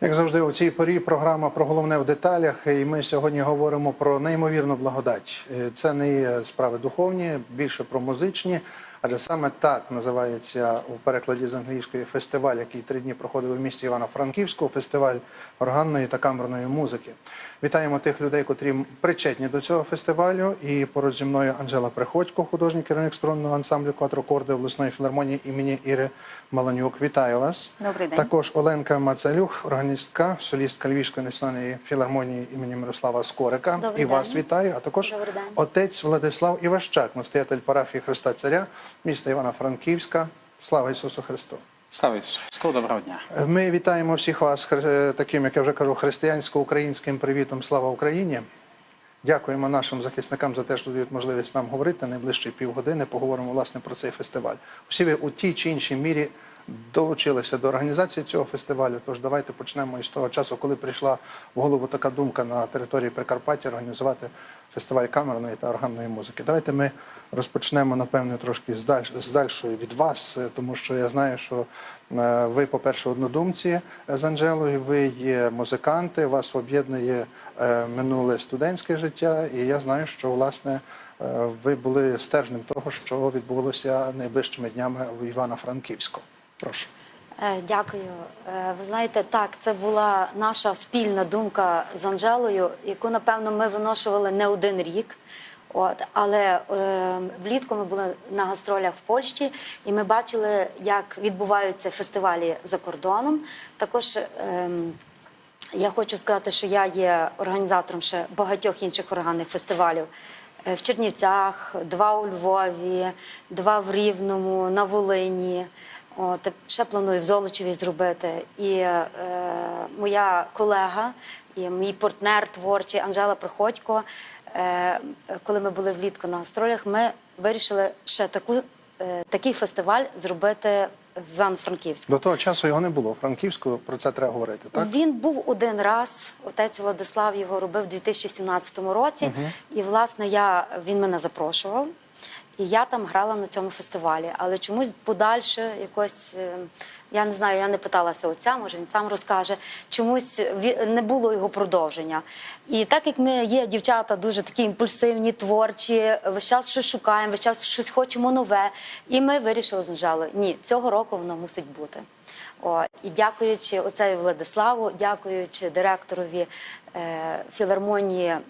Як завжди, у цій порі програма про головне в деталях. І ми сьогодні говоримо про неймовірну благодать. Е, Це не є справи духовні, більше про музичні. Адже саме так називається у перекладі з англійської фестиваль, який три дні проходив у місті Івано-Франківську, фестиваль органної та камерної музики. Вітаємо тих людей, котрі причетні до цього фестивалю. І поруч зі мною Анжела Приходько, художній керівник струнного ансамблю «Кватрокорди» обласної філармонії імені Іри Маланюк. Вітаю вас. Добрий день. Також Оленка Мацалюк, органістка, солістка Львівської національної філармонії імені Мирослава Скорика. Добрий і вас вітаю. А також Добрий день. отець Владислав Іващак, настоятель парафії Христа Царя, міста Івано-Франківська. Слава Ісусу Христу! Христу, доброго дня. Ми вітаємо всіх вас хри- таким, як я вже кажу, християнсько-українським привітом Слава Україні. Дякуємо нашим захисникам за те, що дають можливість нам говорити найближчі півгодини. Поговоримо власне про цей фестиваль. Усі ви у тій чи іншій мірі долучилися до організації цього фестивалю. Тож давайте почнемо із того часу, коли прийшла в голову така думка на території Прикарпаття організувати фестиваль камерної та органної музики. Давайте ми розпочнемо, напевне, трошки з, даль... з дальшої від вас, тому що я знаю, що е, ви, по-перше, однодумці з Анжелою, ви є музиканти, вас об'єднує е, минуле студентське життя, і я знаю, що власне е, ви були стержнем того, що відбулося найближчими днями в Івано-Франківську. Прошу. Е, Дякую. Е, Ви знаєте, так, це була наша спільна думка з Анжелою, яку, напевно, ми виношували не один рік. От, але е, влітку ми були на гастролях в Польщі, і ми бачили, як відбуваються фестивалі за кордоном. Також ем, я хочу сказати, що я є організатором ще багатьох інших органних фестивалів. Е, В Чернівцях, два у Львові, два в Рівному, на Волині. От, ще планую в Золочеві зробити. І е, моя колега і мій партнер творчий Анжела Приходько, е, коли ми були влітку на гастролях, ми вирішили ще таку, е, такий фестиваль зробити в Івано-Франківську. До того часу його не було. Франківську про це треба говорити, так? Він був один раз. Отець Владислав його робив у 2017 році. І, власне, я, він мене запрошував. І я там грала на цьому фестивалі. Але чомусь подальше якось, е, я не знаю, я не питалася отця, може він сам розкаже. Чомусь не було його продовження. І так як ми є дівчата дуже такі імпульсивні, творчі, весь час щось шукаємо, весь час щось хочемо нове. І ми вирішили з Анжелою, ні, цього року воно мусить бути. О, і дякуючи оцею Владиславу, дякуючи директорові е, філармонії е,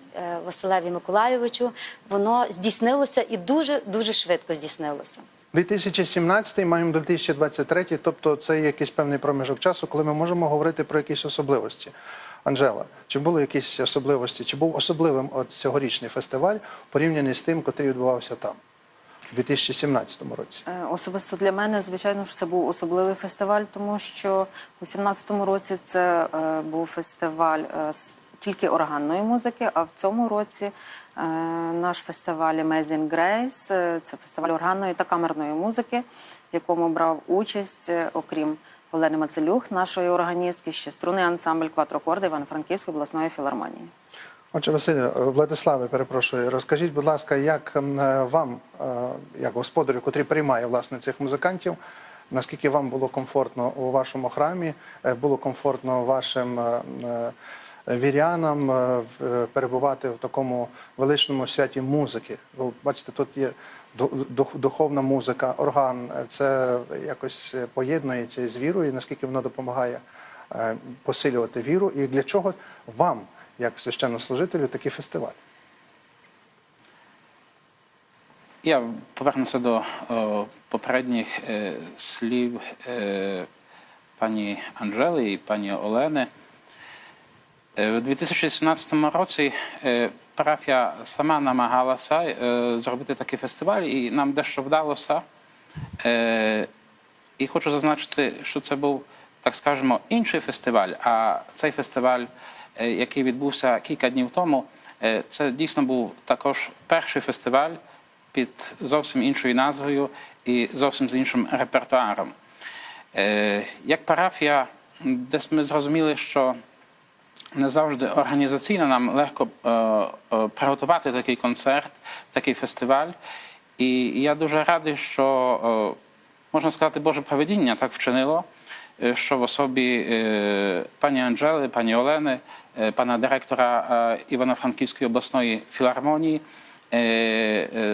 Василеві Миколайовичу, воно здійснилося і дуже дуже швидко здійснилося. 2017 маємо до 2023, тобто це якийсь певний проміжок часу, коли ми можемо говорити про якісь особливості. Анжела, чи були якісь особливості, чи був особливим от цьогорічний фестиваль порівняний з тим, який відбувався там у 2017 році? Е, Особисто для мене, звичайно ж, це був особливий фестиваль, тому що у 17-му році це е, був фестиваль е, з тільки органної музики, а в цьому році е, наш фестиваль Amazing Grace е, це фестиваль органної та камерної музики, в якому брав участь, е, окрім Олени Мацелюх, нашої органістки, ще струнний ансамбль «Кватрокорди» Івано-Франківської обласної філармонії. Отже, Василю, Владиславе, перепрошую, розкажіть, будь ласка, як е, вам, е, як господарю, котрий приймає власне цих музикантів, наскільки вам було комфортно у вашому храмі, е, було комфортно вашим е, е, вірянам е, е, перебувати в такому величному святі музики? Ви бачите, тут є духовна музика, орган. Е, Це якось е, поєднується з вірою, наскільки воно допомагає е, посилювати віру, і для чого вам, як священнослужителю, такий фестиваль? Я повернуся до е, попередніх е, слів е, пані Анжели і пані Олени. Е, У 2017 році е, парафія сама намагалася е, зробити такий фестиваль, і нам дещо вдалося. Е, І хочу зазначити, що це був, так скажемо, інший фестиваль. А цей фестиваль, який відбувся кілька днів тому, е, це дійсно був також перший фестиваль під зовсім іншою назвою і зовсім з іншим репертуаром. Е, Як парафія, десь ми зрозуміли, що не завжди організаційно нам легко е, е, приготувати такий концерт, такий фестиваль. І я дуже радий, що е, можна сказати, Боже проведіння так вчинило, е, що в особі пані Анжели, пані Олени, пана директора Івано-Франківської обласної філармонії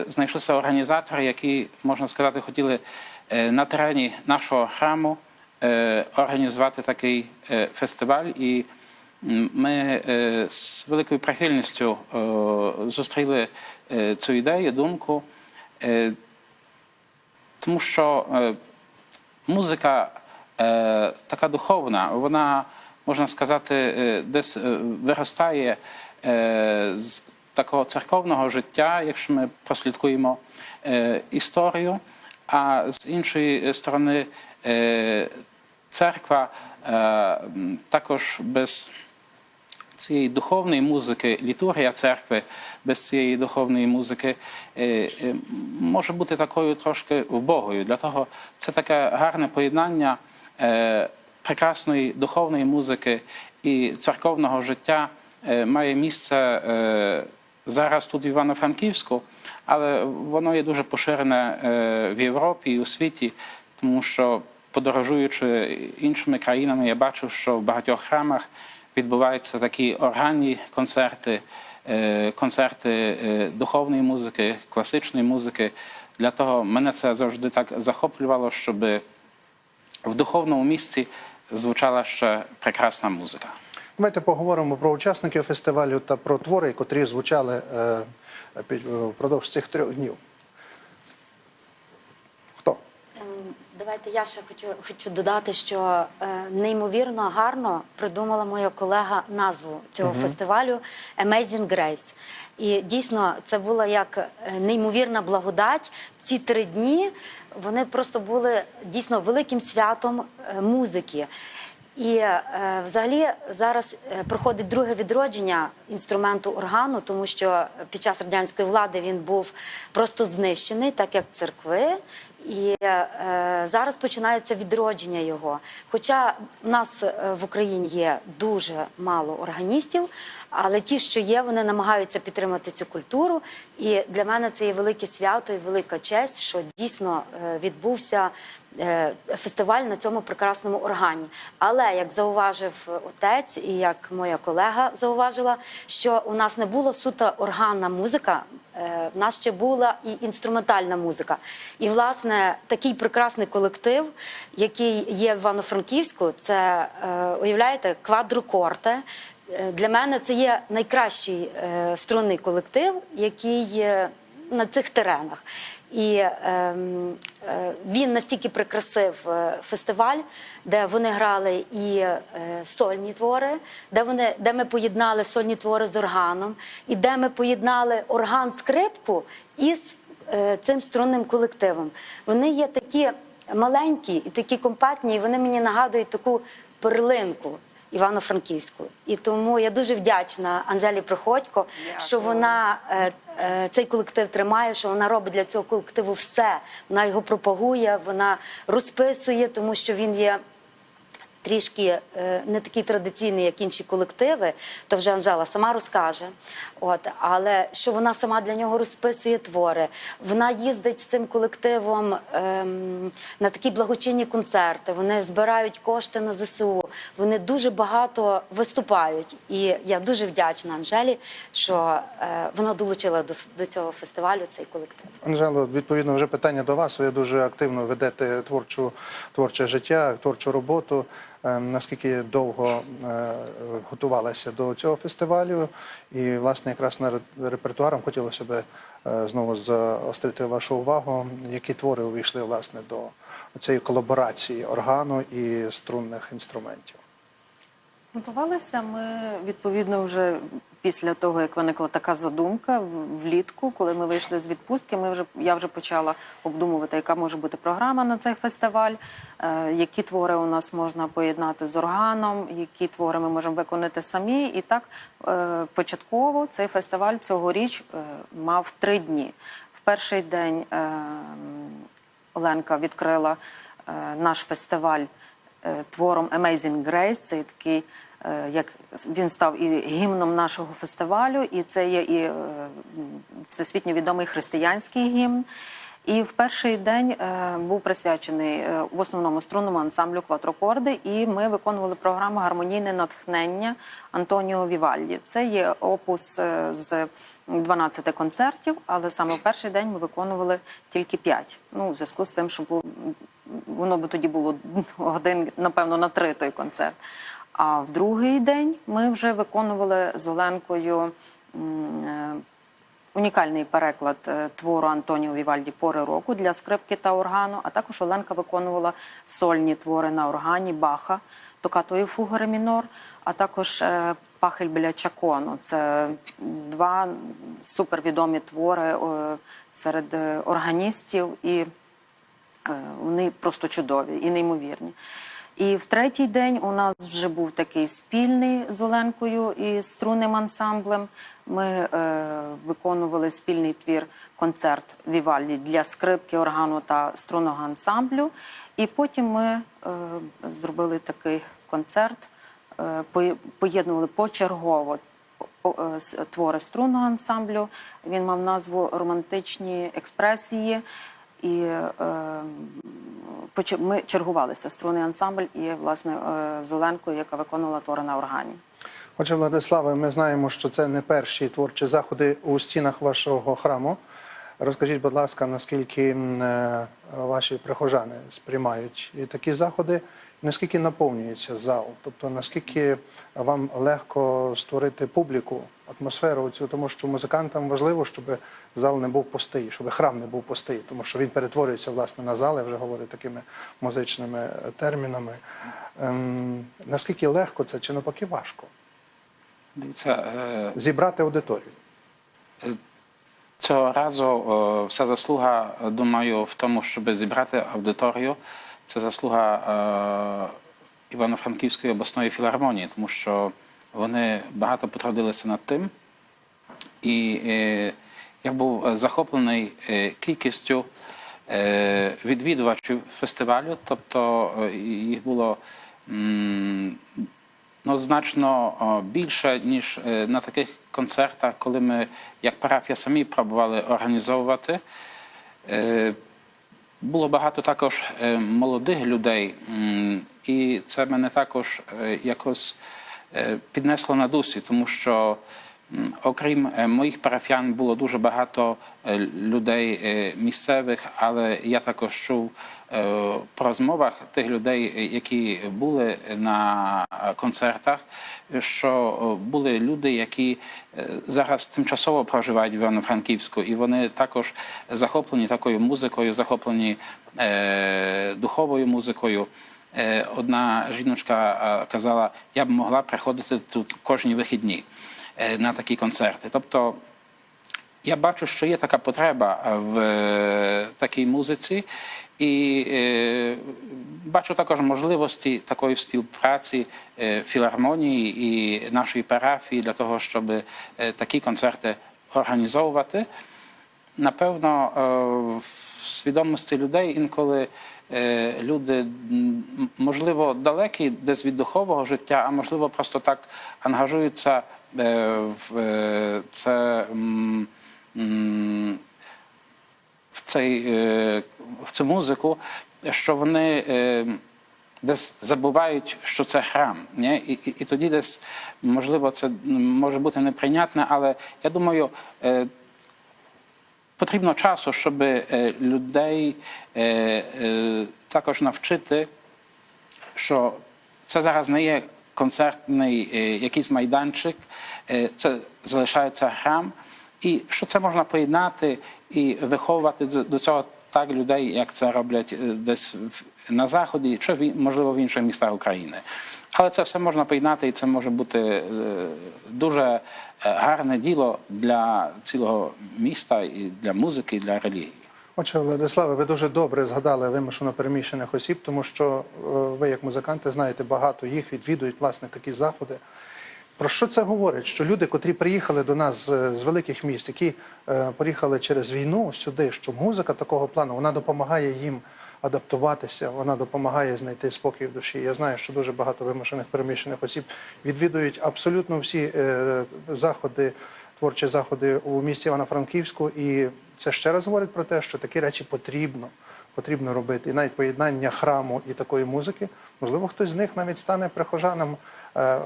знайшлися організатори, які, можна сказати, хотіли на терені нашого храму організувати такий фестиваль. І ми з великою прихильністю зустріли цю ідею, думку. Тому що музика така духовна, вона, можна сказати, е, десь е, виростає е, з такого церковного життя, якщо ми прослідкуємо е, історію. А з іншої сторони, е, церква е, також без цієї духовної музики, літургія церкви без цієї духовної музики е, е, може бути такою трошки вбогою. Для того це таке гарне поєднання е, прекрасної духовної музики і церковного життя е, має місце е, зараз тут в Івано-Франківську, але воно є дуже поширене е, в Європі і у світі, тому що подорожуючи іншими країнами, я бачив, що в багатьох храмах відбуваються такі органні концерти, е, концерти е, духовної музики, класичної музики. Для того мене це завжди так захоплювало, щоб в духовному місці звучала ще прекрасна музика. Давайте поговоримо про учасників фестивалю та про твори, котрі звучали е, під- е, впродовж цих трьох днів. Хто? Ем, Давайте я ще хочу, хочу додати, що е, неймовірно гарно придумала моя колега назву цього фестивалю Amazing Grace. І дійсно це була як е, неймовірна благодать. Ці три дні вони просто були дійсно великим святом е, музики. І е, взагалі зараз е, проходить друге відродження інструменту органу, тому що під час радянської влади він був просто знищений, так як церкви. І е, зараз починається відродження його. Хоча в нас е, в Україні є дуже мало органістів, але ті, що є, вони намагаються підтримати цю культуру. І для мене це є велике свято і велика честь, що дійсно е, відбувся е, фестиваль на цьому прекрасному органі. Але як зауважив отець, і як моя колега зауважила, що у нас не було суто органна музика. В нас ще була і інструментальна музика. І, власне, такий прекрасний колектив, який є в Івано-Франківську, це, е, уявляєте, квадрокорте. Е, Для мене це є найкращий е, струнний колектив, який є на цих теренах. І ем, е, він настільки прикрасив е, фестиваль, де вони грали і е, сольні твори, де, вони, де ми поєднали сольні твори з органом, і де ми поєднали орган-скрипку із е, цим струнним колективом. Вони є такі маленькі і такі компактні, і вони мені нагадують таку перлинку. Івано-Франківську. І тому я дуже вдячна Анжелі Приходько, що вона е, е, цей колектив тримає, що вона робить для цього колективу все. Вона його пропагує, вона розписує, тому що він є. Трішки е, не такий традиційний, як інші колективи, то вже Анжела сама розкаже. От, але що вона сама для нього розписує твори. Вона їздить з цим колективом ем, на такі благочинні концерти. Вони збирають кошти на ЗСУ. Вони дуже багато виступають. І я дуже вдячна Анжелі, що е, вона долучила до, до цього фестивалю цей колектив. Анжело, відповідно, вже питання до вас. Ви дуже активно ведете творчу, творче життя, творчу роботу. Ем, Наскільки довго готувалася готувалися до цього фестивалю? І, власне, якраз над репертуаром хотілося б е, знову заострити вашу увагу, які твори увійшли власне до цієї колаборації органу і струнних інструментів. Готувалися ми відповідно вже після того, як виникла така задумка влітку, коли ми вийшли з відпустки. Ми вже я вже почала обдумувати, яка може бути програма на цей фестиваль, е, які твори у нас можна поєднати з органом, які твори ми можемо виконати самі. І так е, початково цей фестиваль цьогоріч е, мав три дні. В перший день е, Оленка відкрила наш фестиваль твором Amazing Grace. Це такий, е, як він став і гімном нашого фестивалю, і це є і е, всесвітньо відомий християнський гімн. І в перший день е, був присвячений е, в основному струнному ансамблю кватрокорди, і ми виконували програму Гармонійне натхнення Антоніо Вівальді. Це є опус е, з 12 концертів, але саме в перший день ми виконували тільки 5. Ну, в зв'язку з тим, що було, воно би тоді було годин, напевно, на три той концерт. А в другий день ми вже виконували з Оленкою. е, унікальний переклад е, твору Антоніо Вівальді Пори року для скрипки та органу. А також Оленка виконувала сольні твори на органі Баха, токато і фугори мінор, а також е, Пахель біля Чакону. Це два супервідомі твори серед органістів і вони просто чудові і неймовірні. І в третій день у нас вже був такий спільний з Оленкою і струнним ансамблем. Ми е, виконували спільний твір концерт Вівальді для скрипки, органу та струнного ансамблю. І потім ми е, зробили такий концерт, е, поєднували почергово е, твори струнного ансамблю. Він мав назву Романтичні експресії. І е, ми чергувалися струнний ансамбль і власне е, з яка виконувала твори на органі. Отже, Владиславе, ми знаємо, що це не перші творчі заходи у стінах вашого храму. Розкажіть, будь ласка, наскільки е, ваші прихожани сприймають такі заходи, наскільки наповнюється зал? Тобто наскільки вам легко створити публіку, атмосферу цю, тому що музикантам важливо, щоб зал не був пустий, щоб храм не був пустий, тому що він перетворюється власне на зал, я вже говорю такими музичними е, термінами. Ем, наскільки легко це чи навпаки важко? Дивіться, е, зібрати аудиторію. Цього разу е, вся заслуга, е, думаю, в тому, щоб зібрати аудиторію. Це заслуга е, Івано-Франківської обласної філармонії, тому що вони багато потрудилися над тим. І е, я був захоплений е, кількістю відвідувачів фестивалю, тобто їх було ну, значно більше, ніж на таких концертах, коли ми, як парафія, самі пробували організовувати. Було багато також е, молодих людей, і це мене також е, якось е, піднесло на дусі, тому що окрім е, моїх парафіян було дуже багато е, людей е, місцевих, але я також чув по розмовах тих людей, які були на концертах, що були люди, які зараз тимчасово проживають в Івано-Франківську, і вони також захоплені такою музикою, захоплені духовою музикою. Одна жіночка казала, я б могла приходити тут кожні вихідні на такі концерти. Тобто я бачу, що є така потреба в такій музиці, і бачу також можливості такої співпраці філармонії і нашої парафії для того, щоб такі концерти організовувати. Напевно, в свідомості людей інколи е, люди, можливо, далекі десь від духового життя, а можливо, просто так ангажуються е, в е, це. в, цей, в цю музику, що вони десь забувають, що це храм. Ні? І, і, і тоді десь, можливо, це може бути неприйнятне, але я думаю, потрібно часу, щоб людей також навчити, що це зараз не є концертний якийсь майданчик, це залишається храм, і що це можна поєднати і виховувати до цього так людей, як це роблять е, десь на заході, чи можливо в інших містах України. Але це все можна поєднати, і це може бути е, дуже е, гарне діло для цілого міста, і для музики, і для релігії. Отже, Владиславе, ви дуже добре згадали вимушено переміщених осіб, тому що ви, як музиканти, знаєте, багато їх відвідують власне такі заходи. Про що це говорить? Що люди, котрі приїхали до нас з, великих міст, які е, приїхали через війну сюди, що музика такого плану вона допомагає їм адаптуватися, вона допомагає знайти спокій в душі. Я знаю, що дуже багато вимушених переміщених осіб відвідують абсолютно всі е, заходи творчі заходи у місті Івано-Франківську, і це ще раз говорить про те, що такі речі потрібно. Потрібно робити. І навіть поєднання храму і такої музики, можливо, хтось з них навіть стане прихожаном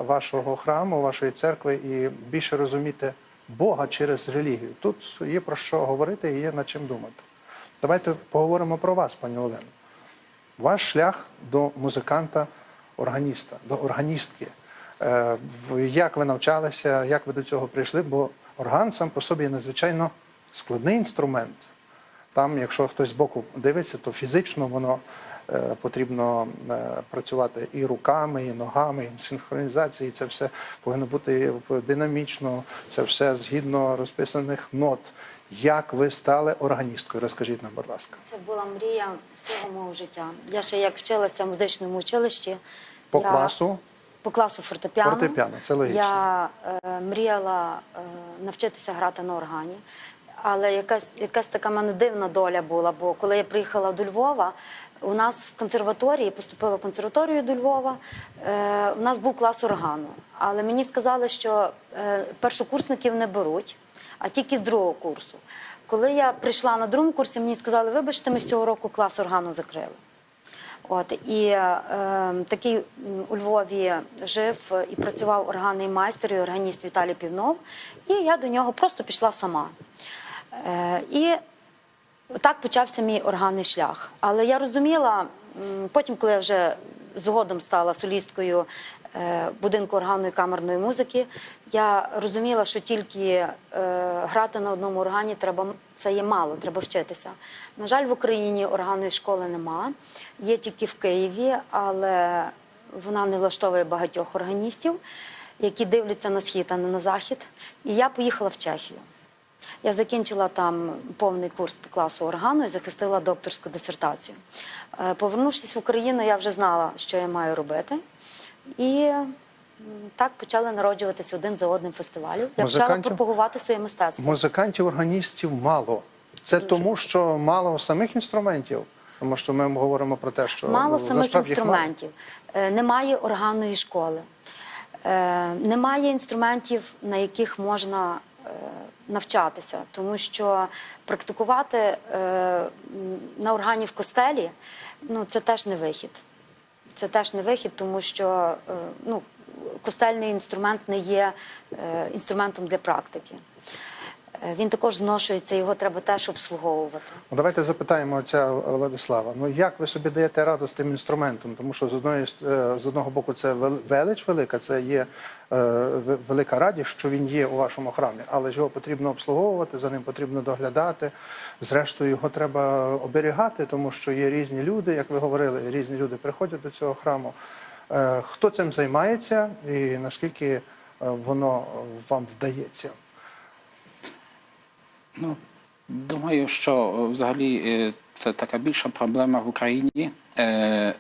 вашого храму, вашої церкви і більше розуміти Бога через релігію. Тут є про що говорити і є над чим думати. Давайте поговоримо про вас, пані Олено. Ваш шлях до музиканта-органіста, до органістки. Е, Як ви навчалися, як ви до цього прийшли? Бо орган сам по собі є надзвичайно складний інструмент. Там, якщо хтось збоку дивиться, то фізично воно е, потрібно е, працювати і руками, і ногами, і синхронізації. Це все повинно бути динамічно, це все згідно розписаних нот. Як ви стали органісткою? Розкажіть нам, будь ласка. Це була мрія всього мого життя. Я ще як вчилася в музичному училищі. По я- класу По класу фортепіано. Фортепіано, це логічно. Я е, мріяла е, навчитися грати на органі. Але якась, якась така в мене дивна доля була, бо коли я приїхала до Львова, у нас в консерваторії, поступила в консерваторію до Львова, е, у нас був клас органу. Але мені сказали, що е, першокурсників не беруть, а тільки з другого курсу. Коли я прийшла на другому курсі, мені сказали, вибачте, ми з цього року клас органу закрили. От і е, такий у Львові жив і працював органний майстер і органіст Віталій Півнов. І я до нього просто пішла сама. Е, і так почався мій органний шлях. Але я розуміла, потім, коли я вже згодом стала солісткою е, будинку органної камерної музики, я розуміла, що тільки е, грати на одному органі треба це є мало, треба вчитися. На жаль, в Україні органної школи нема. Є тільки в Києві, але вона не влаштовує багатьох органістів, які дивляться на схід, а не на захід. І я поїхала в Чехію. Я закінчила там повний курс по класу органу і захистила докторську дисертацію. Е, Повернувшись в Україну, я вже знала, що я маю робити. І так почали народжуватися один за одним фестивалів. Я почала пропагувати своє мистецтво. Музикантів, органістів мало. Це тому, що мало самих інструментів. Тому що ми говоримо про те, що Мало самих їх мало. інструментів, Е, немає органної школи, Е, немає інструментів, на яких можна навчатися, тому що практикувати е, на органі в костелі ну, це теж не вихід. Це теж не вихід, тому що е, ну, костельний інструмент не є е, інструментом для практики. Е, Він також зношується, його треба теж обслуговувати. Ну, давайте запитаємо отця Владислава. Ну як ви собі даєте раду з тим інструментом? Тому що з одної е, з одного боку це велич велика, це є е, велика радість, що він є у вашому храмі, але його потрібно обслуговувати, за ним потрібно доглядати. Зрештою, його треба оберігати, тому що є різні люди, як ви говорили, різні люди приходять до цього храму. Хто цим займається і наскільки воно вам вдається? Ну, думаю, що е, взагалі е, це така більша проблема в Україні. Е,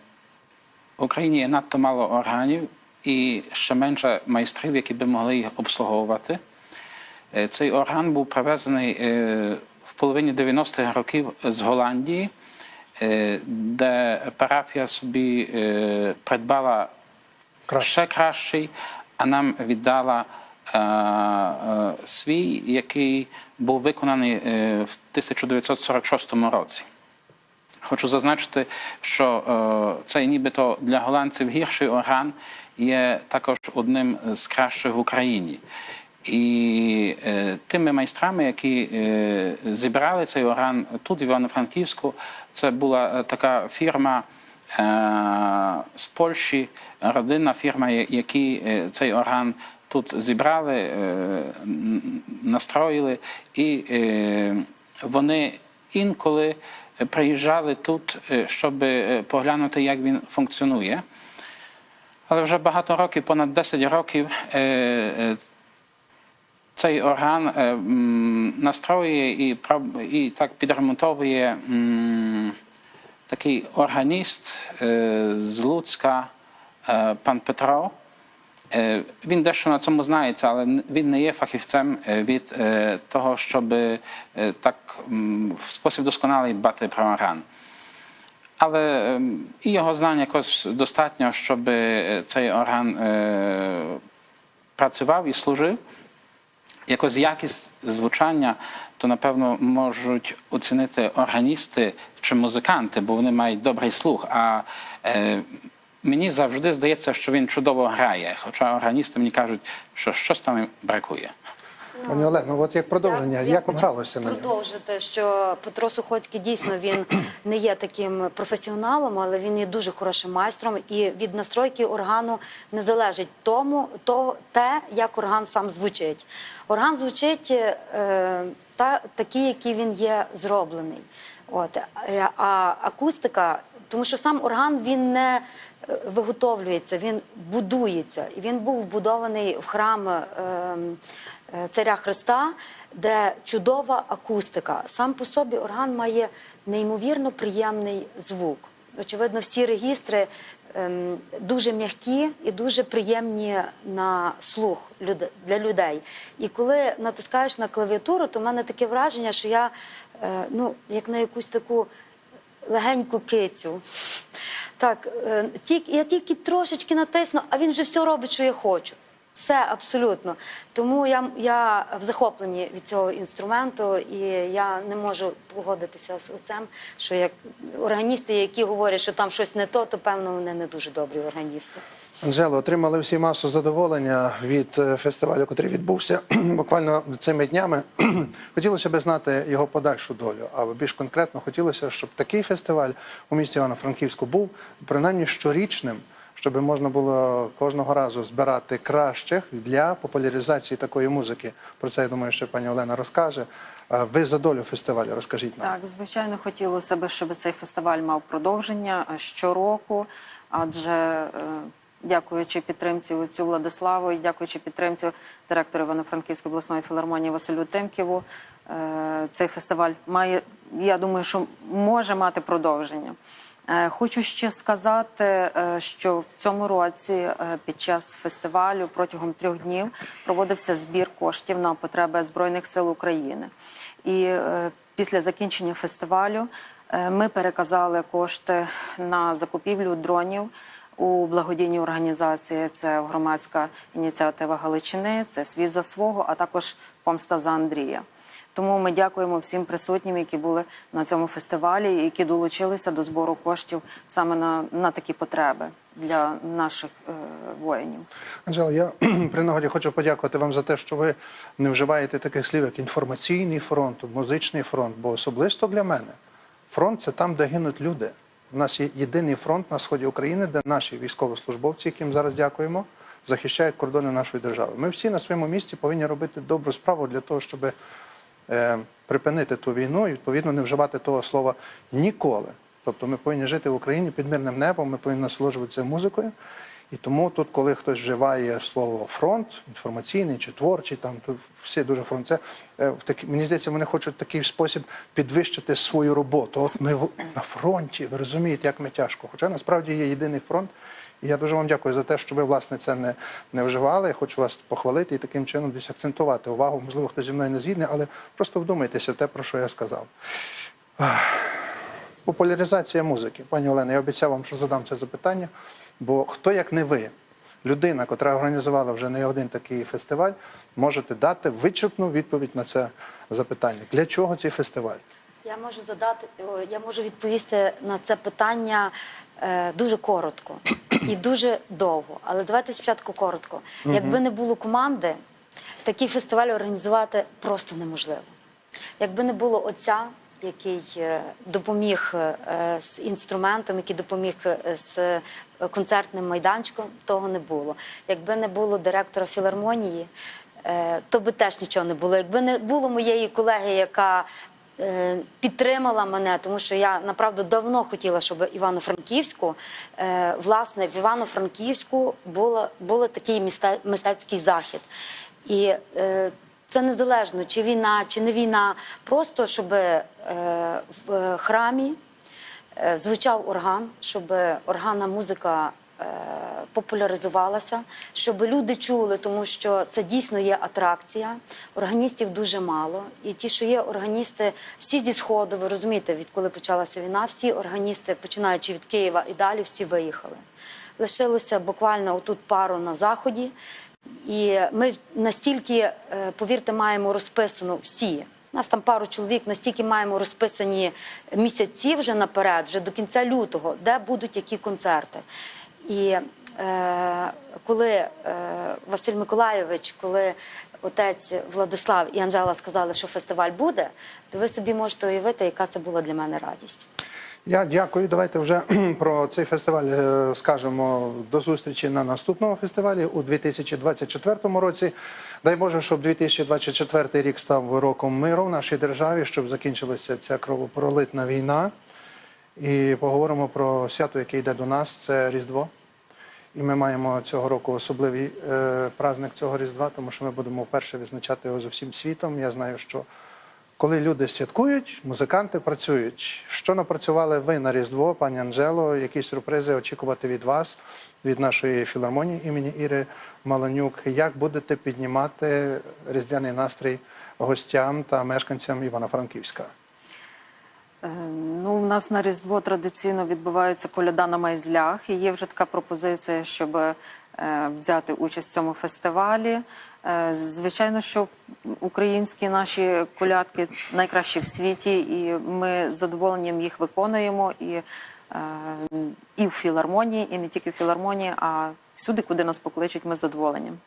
В Україні є надто мало органів і ще менше майстрів, які би могли їх обслуговувати. Е, Цей орган був привезений е, в половині 90-х років з Голландії, е, де парафія собі е, придбала Краще. ще кращий, а нам віддала свій, який був виконаний е, в 1946 році. Хочу зазначити, що е, цей нібито для голландців гірший орган є також одним з кращих в Україні. І е, тими майстрами, які е, зібрали цей орган тут, в Івано-Франківську, це була е, така фірма е, з Польщі, родинна фірма, які е, цей орган тут зібрали, е, настроїли, і е, вони інколи приїжджали тут, е, щоб поглянути, як він функціонує. Але вже багато років, понад 10 років, цей орган настроює і, і так підремонтовує такий органіст з Луцька, пан Петро. Е, Він дещо на цьому знається, але він не є фахівцем е, від е, того, щоб так в спосіб досконалий дбати про орган. Але ем, і його знань якось достатньо, щоб цей орган працював і служив. якось якість звучання, то напевно можуть оцінити органісти чи музиканти, бо вони мають добрий слух. А мені завжди здається, що він чудово грає. Хоча органісти мені кажуть, що щось там їм бракує. Пані Олено, от як продовження, Я- як я на продовжити, що Петро Сухоцький дійсно він не є таким професіоналом, але він є дуже хорошим майстром. І від настройки органу не залежить тому, то те, як орган сам звучить. Орган звучить е, та такий, який він є зроблений. От Е, а акустика, тому що сам орган він не е, виготовлюється, він будується. І він був вбудований в храм е, е, царя Христа, де чудова акустика. Сам по собі орган має неймовірно приємний звук. Очевидно, всі регістри ем, дуже м'які і дуже приємні на слух для людей. І коли натискаєш на клавіатуру, то в мене таке враження, що я е, ну, як на якусь таку легеньку кицю. Так, е, я тільки трошечки натисну, а він вже все робить, що я хочу. Все абсолютно. Тому я, я в захопленні від цього інструменту, і я не можу погодитися з цим, що як органісти, які говорять, що там щось не то, то певно вони не дуже добрі органісти. Анжело, отримали всі масу задоволення від е, фестивалю, який відбувся буквально цими днями. хотілося б знати його подальшу долю. А більш конкретно хотілося, щоб такий фестиваль у місті Івано-Франківську був принаймні щорічним, щоб можна було кожного разу збирати кращих для популяризації такої музики. Про це я думаю, що пані Олена розкаже. Ви за долю фестивалю розкажіть нам. Так, звичайно, хотілося б, щоб цей фестиваль мав продовження е, щороку, адже е, дякуючи підтримці отцю Владиславу і дякуючи підтримці директора Івано-Франківської обласної філармонії Василю Тимківу, е, цей фестиваль має, я думаю, що може мати продовження. Е, Хочу ще сказати, е, що в цьому році е, під час фестивалю протягом трьох днів проводився збір коштів на потреби Збройних сил України. І після закінчення фестивалю ми переказали кошти на закупівлю дронів у благодійній організації. Це громадська ініціатива Галичини, це світ за свого, а також помста за Андрія. Тому ми дякуємо всім присутнім, які були на цьому фестивалі, які долучилися до збору коштів саме на, на такі потреби для наших е, воїнів. Анжела, я при нагоді хочу подякувати вам за те, що ви не вживаєте таких слів, як інформаційний фронт, музичний фронт, бо особисто для мене фронт це там, де гинуть люди. У нас є єдиний фронт на сході України, де наші військовослужбовці, яким зараз дякуємо, захищають кордони нашої держави. Ми всі на своєму місці повинні робити добру справу для того, щоб е, припинити ту війну і відповідно не вживати того слова ніколи. Тобто ми повинні жити в Україні під мирним небом, ми повинні насолоджуватися музикою. І тому тут, коли хтось вживає слово фронт, інформаційний чи творчий, там тут всі дуже фронт. Це е, в такі, мені здається, вони хочуть такий спосіб підвищити свою роботу. От ми на фронті, ви розумієте, як ми тяжко. Хоча насправді є єдиний фронт. І я дуже вам дякую за те, що ви власне це не, не вживали. Я хочу вас похвалити і таким чином десь акцентувати увагу. Можливо, хтось зі мною не згідний, але просто вдумайтеся в те, про що я сказав. Популяризація музики. Пані Олена, я обіцяв вам, що задам це запитання, бо хто як не ви, людина, яка організувала вже не один такий фестиваль, можете дати вичерпну відповідь на це запитання. Для чого цей фестиваль? Я можу задати, я можу відповісти на це питання е, дуже коротко і дуже довго. Але давайте спочатку коротко. Якби не було команди, такий фестиваль організувати просто неможливо. Якби не було отця, який е, допоміг е, з інструментом, який допоміг е, з концертним майданчиком, того не було. Якби не було директора філармонії, то би теж нічого не було. Якби не було моєї колеги, яка підтримала мене, тому що я направду давно хотіла, щоб Івано-Франківську, е, власне, в Івано-Франківську було, було такий мистецький захід. І е, це незалежно, чи війна, чи не війна, просто щоб е, в е, храмі е, звучав орган, щоб органна музика е, популяризувалася, щоб люди чули, тому що це дійсно є атракція. Органістів дуже мало. І ті, що є органісти, всі зі сходу, ви розумієте, відколи почалася війна, всі органісти, починаючи від Києва і далі, всі виїхали. Лишилося буквально отут пару на заході. І ми настільки, е, повірте, маємо розписано всі. У нас там пару чоловік, настільки маємо розписані місяці вже наперед, вже до кінця лютого, де будуть які концерти. І е, коли е, Василь Миколайович, коли отець Владислав і Анжела сказали, що фестиваль буде, то ви собі можете уявити, яка це була для мене радість. Я дякую. Давайте вже про цей фестиваль е, скажемо до зустрічі на наступному фестивалі у 2024 році. Дай Боже, щоб 2024 рік став роком миру в нашій державі, щоб закінчилася ця кровопролитна війна. І поговоримо про свято, яке йде до нас. Це Різдво. І ми маємо цього року особливий е, праздник цього Різдва, тому що ми будемо вперше відзначати його з усім світом. Я знаю, що коли люди святкують, музиканти працюють. Що напрацювали ви на Різдво, пані Анжело? Які сюрпризи очікувати від вас, від нашої філармонії імені Іри Маланюк? Як будете піднімати різдвяний настрій гостям та мешканцям Івано-Франківська? Е, Ну, у нас на Різдво традиційно відбувається коляда на майзлях. І є вже така пропозиція, щоб е, взяти участь в цьому фестивалі. Е, Звичайно, що українські наші колядки найкращі в світі, і ми з задоволенням їх виконуємо і, і в філармонії, і не тільки в філармонії, а всюди, куди нас покличуть, ми з задоволенням.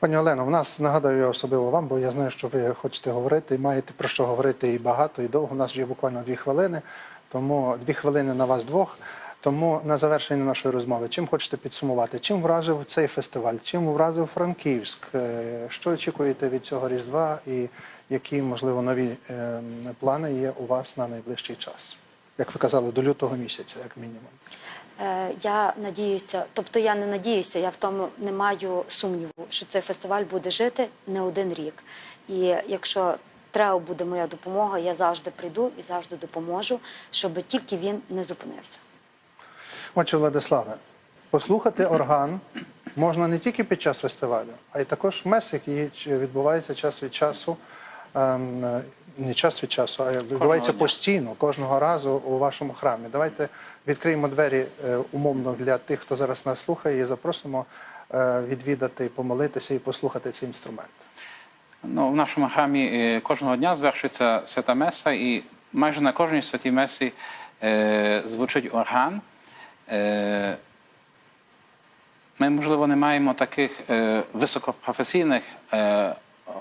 Пані Олено, в нас нагадую я особливо вам, бо я знаю, що ви хочете говорити і маєте про що говорити і багато, і довго. У нас є буквально дві хвилини, тому дві хвилини на вас двох. Тому на завершення нашої розмови, чим хочете підсумувати? Чим вразив цей фестиваль? Чим вразив Франківськ? Е, Що очікуєте від цього різдва, і які можливо нові е, плани є у вас на найближчий час? Як ви казали, до лютого місяця, як мінімум. Е, Я надіюся, тобто я не надіюся, я в тому не маю сумніву, що цей фестиваль буде жити не один рік. І якщо треба буде моя допомога, я завжди прийду і завжди допоможу, щоб тільки він не зупинився. Отже, Владиславе, послухати орган можна не тільки під час фестивалю, а й також мес, який відбувається час від часу. Ем, е, Не час від часу, а відбувається постійно, кожного разу у вашому храмі. Давайте відкриємо двері е, умовно для тих, хто зараз нас слухає, і запросимо е, відвідати, помолитися і послухати цей інструмент. Ну, в нашому храмі кожного дня звершується свята меса, і майже на кожній святій месі е, звучить орган. Е, ми, можливо, не маємо таких е, високопрофесійних е,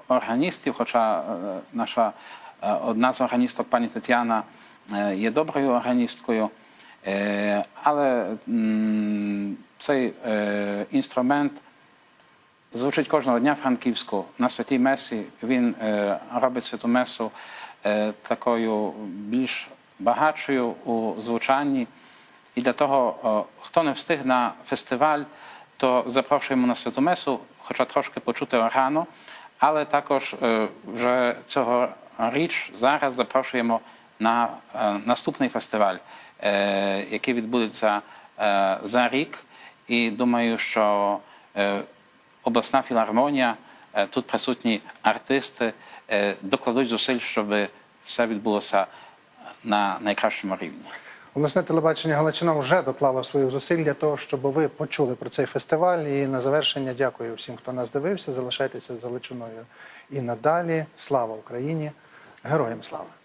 органістів, хоча наша одна з органісток, пані Тетяна, є доброю органісткою. Але цей інструмент звучить кожного дня франківську на святій месі. Він робить святу месу такою більш багатшою у звучанні. І для того, хто не встиг на фестиваль, то запрошуємо на святу месу, хоча трошки почути органу, але також е, вже цього річ зараз запрошуємо на е, наступний фестиваль, е, який відбудеться за рік. І думаю, що обласна філармонія, тут присутні артисти докладуть зусиль, щоб все відбулося на найкращому рівні. Обласне телебачення Галичина вже доклало своїх зусиль для того, щоб ви почули про цей фестиваль. І на завершення дякую всім, хто нас дивився. Залишайтеся з Галичиною і надалі. Слава Україні! Героям слава!